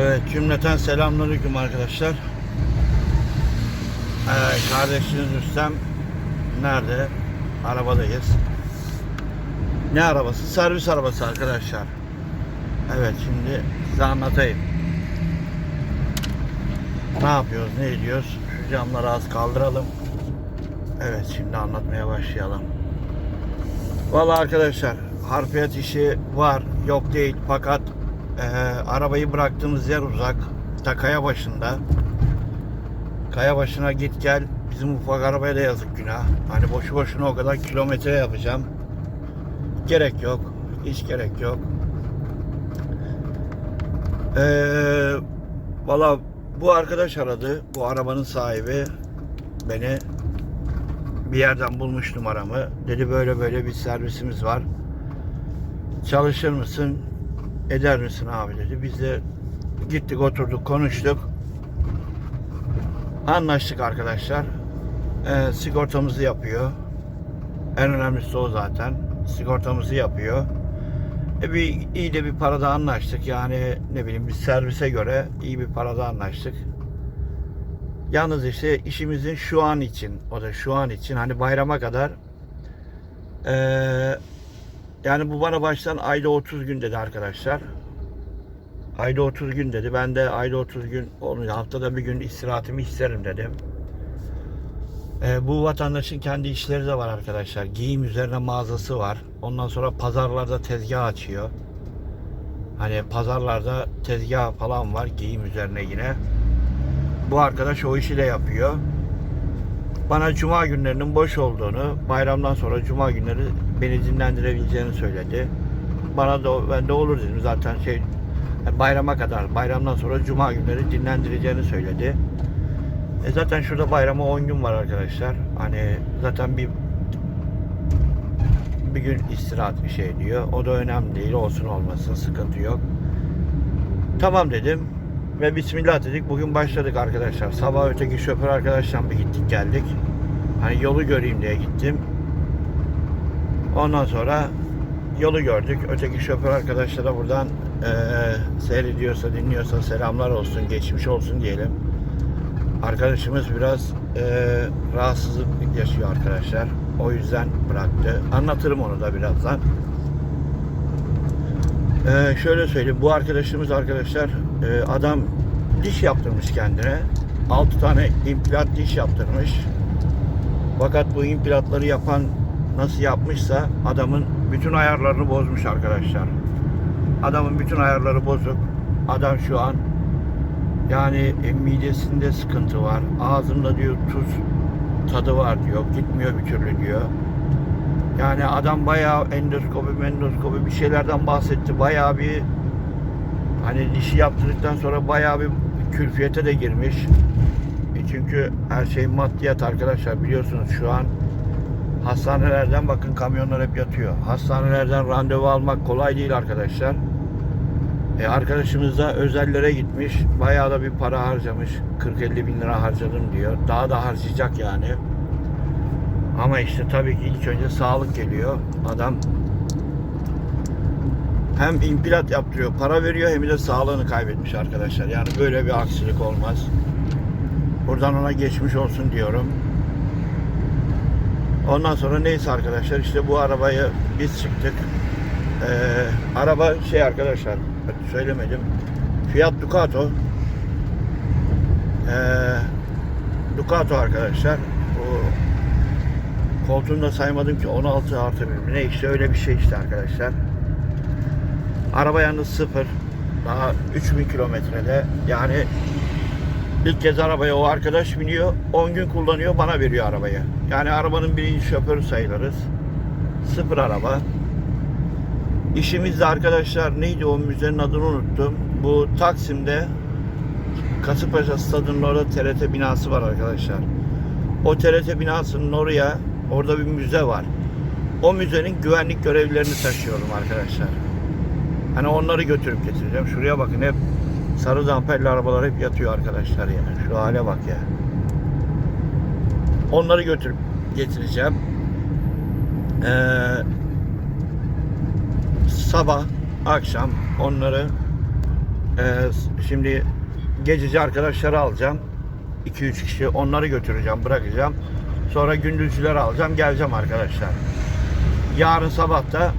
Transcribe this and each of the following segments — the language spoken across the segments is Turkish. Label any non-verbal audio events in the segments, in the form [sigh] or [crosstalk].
Evet cümleten selamünaleyküm arkadaşlar. Evet, kardeşiniz Rüstem nerede? Arabadayız. Ne arabası? Servis arabası arkadaşlar. Evet şimdi size anlatayım. Ne yapıyoruz, ne ediyoruz? Şu camları az kaldıralım. Evet şimdi anlatmaya başlayalım. Vallahi arkadaşlar harfiyat işi var yok değil fakat e, arabayı bıraktığımız yer uzak. Ta kaya başında. Kaya başına git gel. Bizim ufak arabaya da yazık günah. Hani boşu boşuna o kadar kilometre yapacağım. Gerek yok. Hiç gerek yok. E, valla bu arkadaş aradı. Bu arabanın sahibi beni. Bir yerden bulmuş numaramı. Dedi böyle böyle bir servisimiz var. Çalışır mısın? Eder misin abi dedi. Biz de gittik oturduk konuştuk. Anlaştık arkadaşlar. Ee, sigortamızı yapıyor. En önemlisi o zaten. Sigortamızı yapıyor. E bir iyi de bir parada anlaştık. Yani ne bileyim bir servise göre iyi bir parada anlaştık. Yalnız işte işimizin şu an için, o da şu an için hani bayrama kadar eee, yani bu bana baştan ayda 30 gün dedi arkadaşlar. Ayda 30 gün dedi. Ben de ayda 30 gün, onu haftada bir gün istirahatimi isterim dedim. Eee, bu vatandaşın kendi işleri de var arkadaşlar. Giyim üzerine mağazası var. Ondan sonra pazarlarda tezgah açıyor. Hani pazarlarda tezgah falan var giyim üzerine yine. Bu arkadaş o işi de yapıyor. Bana cuma günlerinin boş olduğunu, bayramdan sonra cuma günleri beni dinlendirebileceğini söyledi. Bana da ben de olur dedim zaten şey bayrama kadar, bayramdan sonra cuma günleri dinlendireceğini söyledi. E zaten şurada bayrama 10 gün var arkadaşlar. Hani zaten bir bir gün istirahat bir şey diyor. O da önemli değil. Olsun olmasın sıkıntı yok. Tamam dedim. Ve bismillah dedik. Bugün başladık arkadaşlar. Sabah öteki şoför arkadaşla bir gittik geldik. Hani yolu göreyim diye gittim. Ondan sonra yolu gördük. Öteki şoför arkadaşlara buradan eee seyrediyorsa, dinliyorsa selamlar olsun, geçmiş olsun diyelim. Arkadaşımız biraz eee rahatsızlık yaşıyor arkadaşlar. O yüzden bıraktı. Anlatırım onu da birazdan. Ee, şöyle söyleyeyim. Bu arkadaşımız arkadaşlar e, adam diş yaptırmış kendine. 6 tane implant diş yaptırmış. Fakat bu implantları yapan nasıl yapmışsa adamın bütün ayarlarını bozmuş arkadaşlar. Adamın bütün ayarları bozuk. Adam şu an yani e, midesinde sıkıntı var. Ağzımda diyor tuz tadı var diyor. Gitmiyor bir türlü diyor. Yani adam bayağı endoskopi, endoskopi bir şeylerden bahsetti. Bayağı bir hani dişi yaptırdıktan sonra bayağı bir külfiyete de girmiş. E çünkü her şey maddiyat arkadaşlar biliyorsunuz şu an hastanelerden bakın kamyonlar hep yatıyor. Hastanelerden randevu almak kolay değil arkadaşlar. E arkadaşımız da özellere gitmiş. Bayağı da bir para harcamış. 40-50 bin lira harcadım diyor. Daha da harcayacak yani. Ama işte tabii ki ilk önce sağlık geliyor. Adam hem implant yaptırıyor, para veriyor hem de sağlığını kaybetmiş arkadaşlar. Yani böyle bir aksilik olmaz. Buradan ona geçmiş olsun diyorum. Ondan sonra neyse arkadaşlar işte bu arabayı biz çıktık. Ee, araba şey arkadaşlar söylemedim. Fiat Ducato. Ee, Ducato arkadaşlar. Bu koltuğunu da saymadım ki 16 artı bir ne işte öyle bir şey işte arkadaşlar. Araba yalnız sıfır. Daha 3000 kilometrede. Yani ilk kez arabaya o arkadaş biniyor. 10 gün kullanıyor bana veriyor arabayı. Yani arabanın birinci şoförü sayılırız. Sıfır araba. İşimizde arkadaşlar neydi o müzenin adını unuttum. Bu Taksim'de Kasımpaşa stadının orada TRT binası var arkadaşlar. O TRT binasının oraya orada bir müze var. O müzenin güvenlik görevlilerini taşıyorum arkadaşlar. Hani onları götürüp getireceğim. Şuraya bakın hep sarı damperli arabalar hep yatıyor arkadaşlar ya. Şu hale bak ya. Onları götürüp getireceğim. Ee, sabah, akşam onları Ee, şimdi gececi arkadaşları alacağım. 2-3 kişi onları götüreceğim, bırakacağım. Sonra gündüzcüleri alacağım, geleceğim arkadaşlar. Yarın sabah da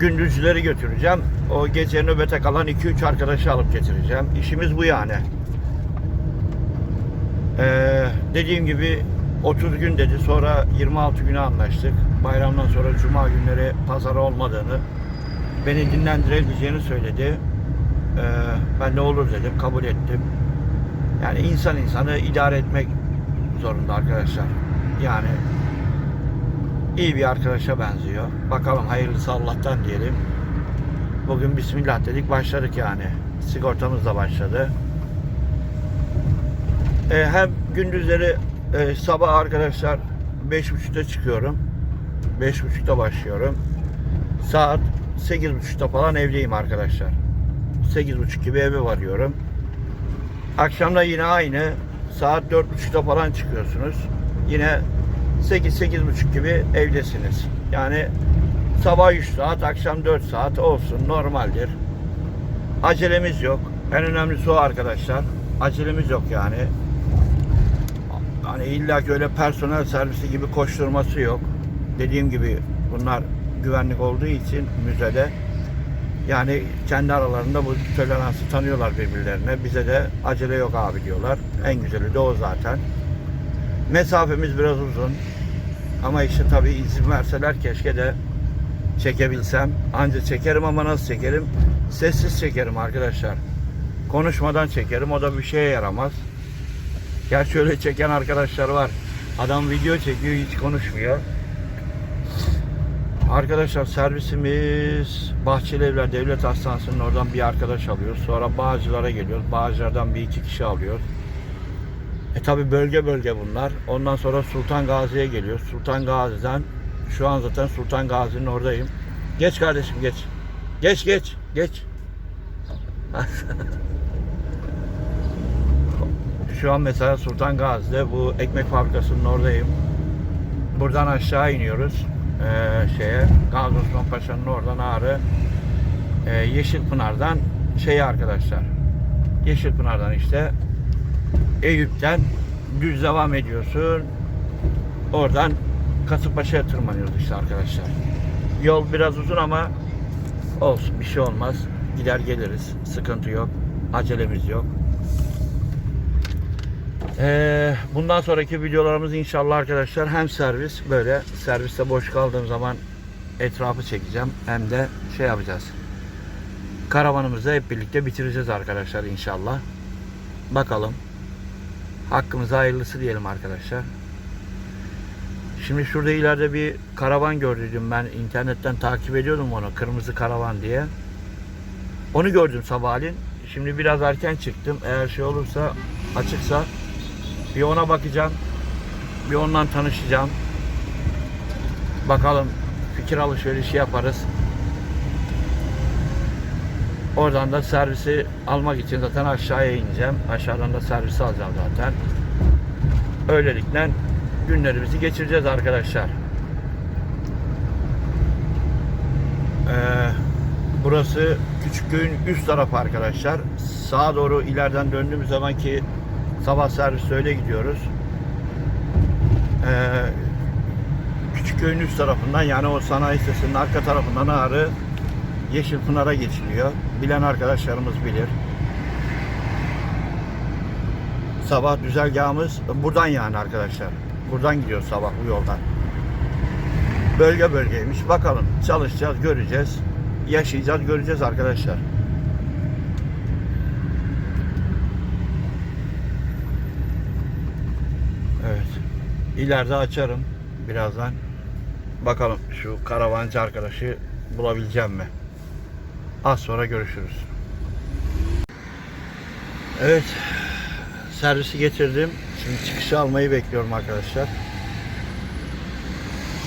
gündüzcüleri götüreceğim. O gece nöbete kalan 2-3 arkadaşı alıp getireceğim. İşimiz bu yani. Ee, dediğim gibi 30 gün dedi. Sonra 26 güne anlaştık. Bayramdan sonra cuma günleri pazar olmadığını, beni dinlendirebileceğini söyledi. Ee, ben de olur dedim, kabul ettim. Yani insan insanı idare etmek zorunda arkadaşlar. Yani iyi bir arkadaşa benziyor. Bakalım hayırlısı Allah'tan diyelim. Bugün Bismillah dedik başladık yani. Sigortamız da başladı. Ee, hem gündüzleri e, sabah arkadaşlar 5.30'da çıkıyorum. 5.30'da başlıyorum. Saat 8.30'da falan evdeyim arkadaşlar. 8.30 gibi eve varıyorum. Akşamda yine aynı. Saat 4.30'da falan çıkıyorsunuz. Yine 8-8.30 gibi evdesiniz. Yani sabah 3 saat, akşam 4 saat olsun normaldir. Acelemiz yok. En önemlisi o arkadaşlar. Acelemiz yok yani. Hani illa ki öyle personel servisi gibi koşturması yok. Dediğim gibi bunlar güvenlik olduğu için müzede yani kendi aralarında bu toleransı tanıyorlar birbirlerine. Bize de acele yok abi diyorlar. En güzeli de o zaten. Mesafemiz biraz uzun. Ama işte tabii izin verseler keşke de çekebilsem. Anca çekerim ama nasıl çekerim? Sessiz çekerim arkadaşlar. Konuşmadan çekerim. O da bir şeye yaramaz. Gerçi öyle çeken arkadaşlar var. Adam video çekiyor hiç konuşmuyor. Arkadaşlar servisimiz Bahçeli Evler Devlet Hastanesi'nin oradan bir arkadaş alıyoruz. Sonra Bağcılar'a geliyoruz. Bağcılar'dan bir iki kişi alıyoruz. E tabi bölge bölge bunlar. Ondan sonra Sultan Gazi'ye geliyoruz. Sultan Gazi'den şu an zaten Sultan Gazi'nin oradayım. Geç kardeşim geç. Geç geç geç. [laughs] şu an mesela Sultan Gazi'de bu ekmek fabrikasının oradayım. Buradan aşağı iniyoruz. Ee, şeye Gazi Osman Paşa'nın oradan Ağrı e, Yeşilpınar'dan şeye arkadaşlar Yeşilpınar'dan işte Eyüp'ten düz devam ediyorsun. Oradan Kasımpaşa'ya tırmanıyoruz işte arkadaşlar. Yol biraz uzun ama olsun bir şey olmaz. Gider geliriz. Sıkıntı yok. Acelemiz yok. Ee, bundan sonraki videolarımız inşallah arkadaşlar hem servis böyle serviste boş kaldığım zaman etrafı çekeceğim hem de şey yapacağız. Karavanımızı hep birlikte bitireceğiz arkadaşlar inşallah. Bakalım. Hakkımıza hayırlısı diyelim arkadaşlar. Şimdi şurada ileride bir karavan gördüm ben internetten takip ediyordum onu kırmızı karavan diye. Onu gördüm sabahleyin. Şimdi biraz erken çıktım. Eğer şey olursa açıksa bir ona bakacağım. Bir ondan tanışacağım. Bakalım fikir alışverişi yaparız. Oradan da servisi almak için zaten aşağıya ineceğim. Aşağıdan da servisi alacağım zaten. Öylelikle günlerimizi geçireceğiz arkadaşlar. Ee, burası Küçükköy'ün üst tarafı arkadaşlar. Sağa doğru ileriden döndüğümüz zaman ki sabah servisi öyle gidiyoruz. Ee, Küçükköy'ün üst tarafından yani o sanayi sitesinin arka tarafından Ağrı Yeşilpınar'a geçiliyor. Bilen arkadaşlarımız bilir. Sabah düzergahımız buradan yani arkadaşlar. Buradan gidiyor sabah bu yoldan. Bölge bölgeymiş. Bakalım çalışacağız, göreceğiz. Yaşayacağız, göreceğiz arkadaşlar. Evet. İleride açarım birazdan. Bakalım şu karavancı arkadaşı bulabileceğim mi? Az sonra görüşürüz. Evet. Servisi getirdim. Şimdi çıkışı almayı bekliyorum arkadaşlar.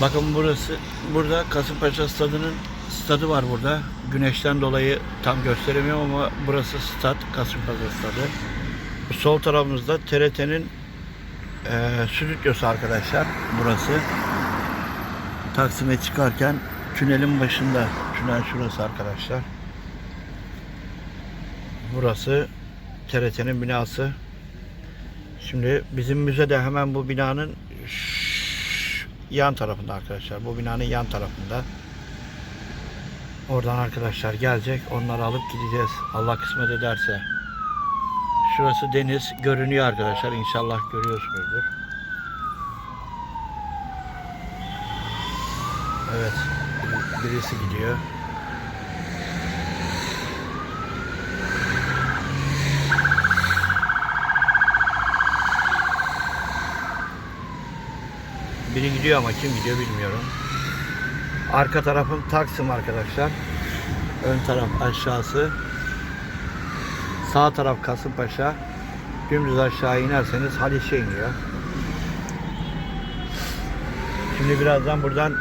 Bakın burası burada Kasımpaşa stadının stadı var burada. Güneşten dolayı tam gösteremiyorum ama burası stad Kasımpaşa stadı. Sol tarafımızda TRT'nin e, stüdyosu arkadaşlar burası. Taksim'e çıkarken tünelin başında. Tünel şurası arkadaşlar. Burası TRT'nin binası. Şimdi bizim müze de hemen bu binanın yan tarafında arkadaşlar. Bu binanın yan tarafında. Oradan arkadaşlar gelecek. Onları alıp gideceğiz. Allah kısmet ederse. Şurası deniz görünüyor arkadaşlar. İnşallah görüyorsunuzdur. Evet. bir- Birisi gidiyor. Biri gidiyor ama kim gidiyor bilmiyorum. Arka tarafım Taksim arkadaşlar. Ön taraf aşağısı. Sağ taraf Kasımpaşa. Dümdüz aşağı inerseniz Haliç'e iniyor. Şimdi birazdan buradan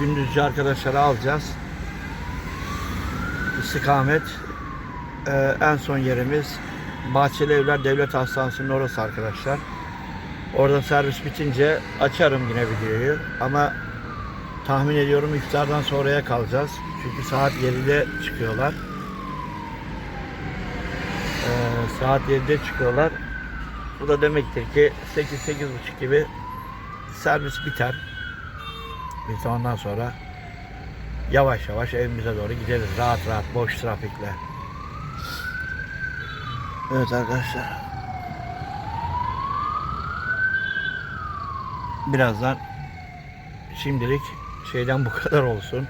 gündüzce arkadaşları alacağız. İstikamet e, en son yerimiz Bahçeli Evler Devlet Hastanesi'nin orası arkadaşlar. Orada servis bitince açarım yine videoyu ama tahmin ediyorum iftardan sonraya kalacağız. Çünkü saat 7'de çıkıyorlar. Ee, saat 7'de çıkıyorlar. Bu da demektir ki 8-8.30 gibi servis biter. Biz ondan sonra yavaş yavaş evimize doğru gideriz. Rahat rahat boş trafikle. Evet arkadaşlar. Birazdan şimdilik şeyden bu kadar olsun.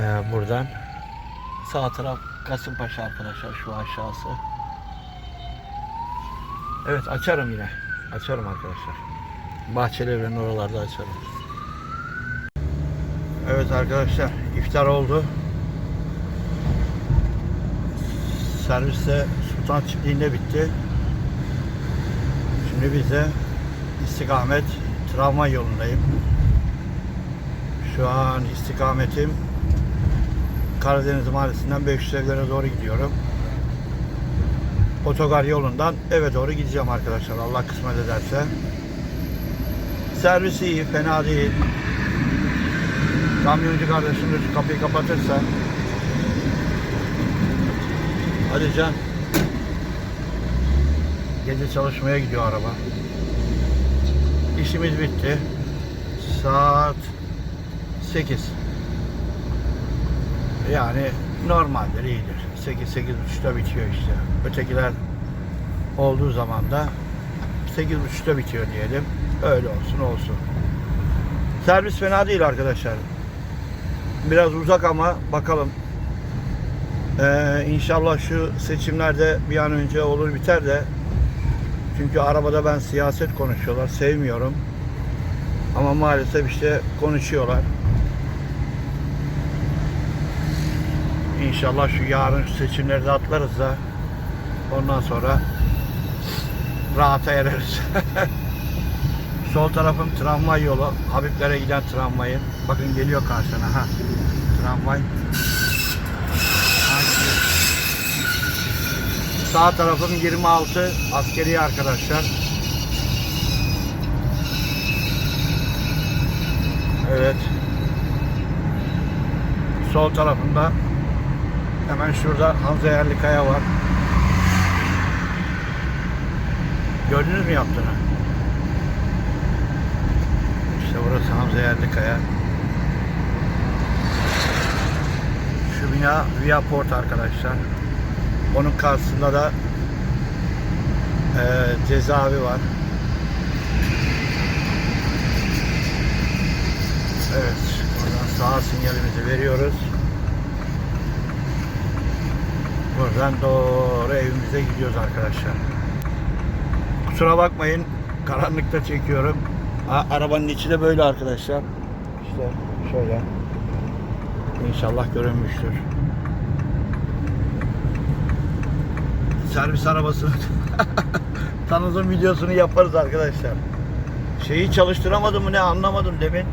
Ee, buradan sağ taraf Kasımpaşa arkadaşlar şu aşağısı. Evet açarım yine. Açarım arkadaşlar. Bahçeli evrenin oralarda açarım. Evet arkadaşlar iftar oldu. Serviste Sultan Çiftliği'nde bitti. Şimdi biz de istikamet travma yolundayım. Şu an istikametim Karadeniz Mahallesi'nden 500 evlere doğru gidiyorum. Otogar yolundan eve doğru gideceğim arkadaşlar Allah kısmet ederse. Servis iyi, fena değil. Kamyoncu kardeşimiz kapıyı kapatırsa Hadi Can. Gece çalışmaya gidiyor araba. İşimiz bitti. Saat 8. Yani normaldir, iyidir. 8 8.30'da bitiyor işte. Ötekiler olduğu zaman da 8.30'da bitiyor diyelim. Öyle olsun olsun. Servis fena değil arkadaşlar. Biraz uzak ama bakalım. Ee, inşallah şu seçimlerde bir an önce olur biter de çünkü arabada ben siyaset konuşuyorlar. Sevmiyorum. Ama maalesef işte konuşuyorlar. İnşallah şu yarın şu seçimleri de atlarız da ondan sonra rahata ereriz. [laughs] Sol tarafım tramvay yolu. Habiblere giden tramvayın. Bakın geliyor karşına. Ha. Tramvay. Sağ tarafım 26 askeri arkadaşlar. Evet. Sol tarafında hemen şurada Hamza Yerlikaya var. Gördünüz mü yaptığını? İşte burası Hamza Yerlikaya. Şu bina Viaport arkadaşlar. Onun karşısında da e, cezaevi var. Evet. Oradan sağa sinyalimizi veriyoruz. Buradan doğru evimize gidiyoruz arkadaşlar. Kusura bakmayın. Karanlıkta çekiyorum. A- arabanın içi de böyle arkadaşlar. İşte şöyle. İnşallah görünmüştür. Servis arabasını [laughs] tanıtım videosunu yaparız arkadaşlar. Şeyi çalıştıramadım mı ne anlamadım demin.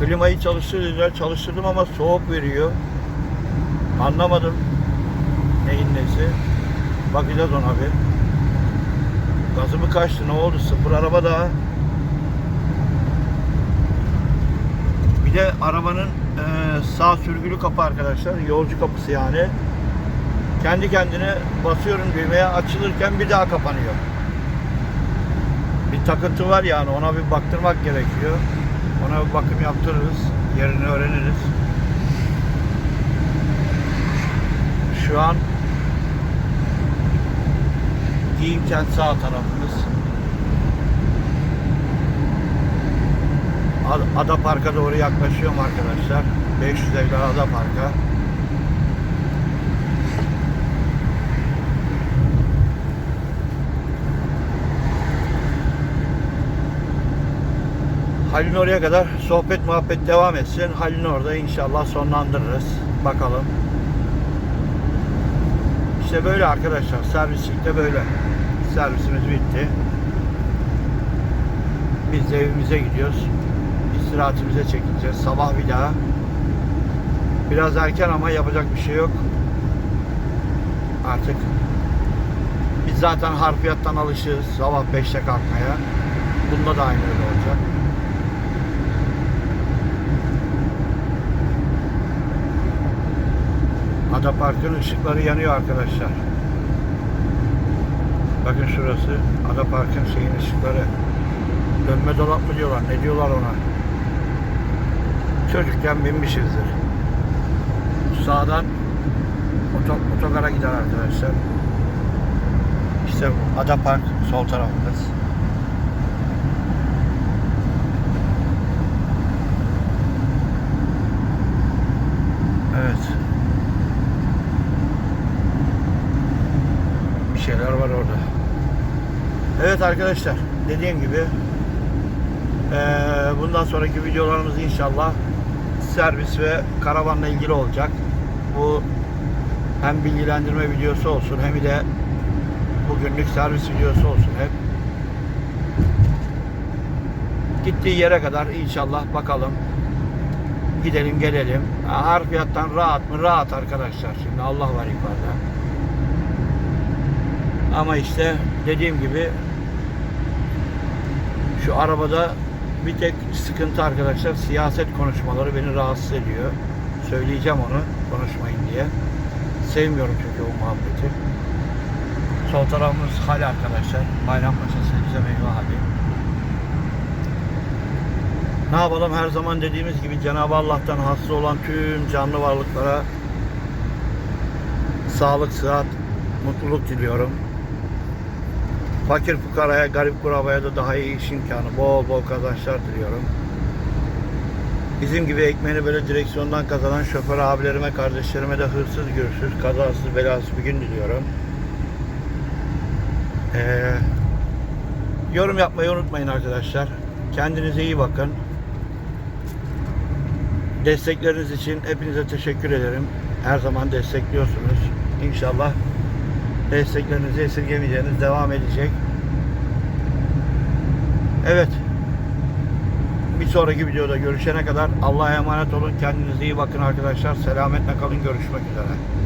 Klimayı çalıştırdılar, çalıştırdım ama soğuk veriyor. Anlamadım neyin nesi. Bakacağız ona bir. Gazı mı kaçtı ne oldu sıfır araba da. Bir de arabanın e, sağ sürgülü kapı arkadaşlar. Yolcu kapısı yani. kendi kendine basıyorum düğmeye açılırken bir daha kapanıyor. Bir takıntı var yani ona bir baktırmak gerekiyor. Ona bir bakım yaptırırız. Yerini öğreniriz. Şu an Giyimkent sağ tarafımız. Ad- Ada Park'a doğru yaklaşıyorum arkadaşlar. 500 evler Ada Park'a. Halin oraya kadar sohbet muhabbet devam etsin. Halin orada inşallah sonlandırırız. Bakalım. İşte böyle arkadaşlar. Servislikte böyle. Servisimiz bitti. Biz de evimize gidiyoruz. İstirahatimize çekileceğiz. Sabah bir daha. Biraz erken ama yapacak bir şey yok. Artık biz zaten harfiyattan alışığız. Sabah 5'te kalkmaya. Bunda da aynı öyle olacak. Ada Park'ın ışıkları yanıyor arkadaşlar. Bakın şurası. Ada Park'ın şeyin ışıkları. Dönme dolap mı diyorlar? Ne diyorlar ona? Çocukken binmişizdir. Sağdan oto, otogara gider arkadaşlar. İşte Ada Park sol tarafımız. Evet. Şeyler var orada. Evet arkadaşlar dediğim gibi bundan sonraki videolarımız inşallah servis ve karavanla ilgili olacak. Bu hem bilgilendirme videosu olsun hem de bugünlük servis videosu olsun hep. Gittiği yere kadar inşallah bakalım. Gidelim gelelim. Ha, Harfiyattan rahat mı? Rahat arkadaşlar. Şimdi Allah var yukarıda. Ama işte dediğim gibi şu arabada bir tek sıkıntı arkadaşlar siyaset konuşmaları beni rahatsız ediyor. Söyleyeceğim onu konuşmayın diye. Sevmiyorum çünkü o muhabbeti. Sol tarafımız hal arkadaşlar. Bayrampaşa Sebze Meyve Hali. Ne yapalım her zaman dediğimiz gibi Cenab-ı Allah'tan hasta olan tüm canlı varlıklara sağlık, sıhhat, mutluluk diliyorum. Fakir fukaraya, garip kurabaya da daha iyi iş imkanı, bol bol kazançlar diliyorum. Bizim gibi ekmeğini böyle direksiyondan kazanan şoför abilerime, kardeşlerime de hırsız, gürsüz, kazasız, belasız bir gün diliyorum. Ee, yorum yapmayı unutmayın arkadaşlar. Kendinize iyi bakın. Destekleriniz için hepinize teşekkür ederim. Her zaman destekliyorsunuz. İnşallah desteklerinizi esirgemeyeceğiniz devam edecek. Evet. Bir sonraki videoda görüşene kadar Allah'a emanet olun. Kendinize iyi bakın arkadaşlar. Selametle kalın. Görüşmek üzere.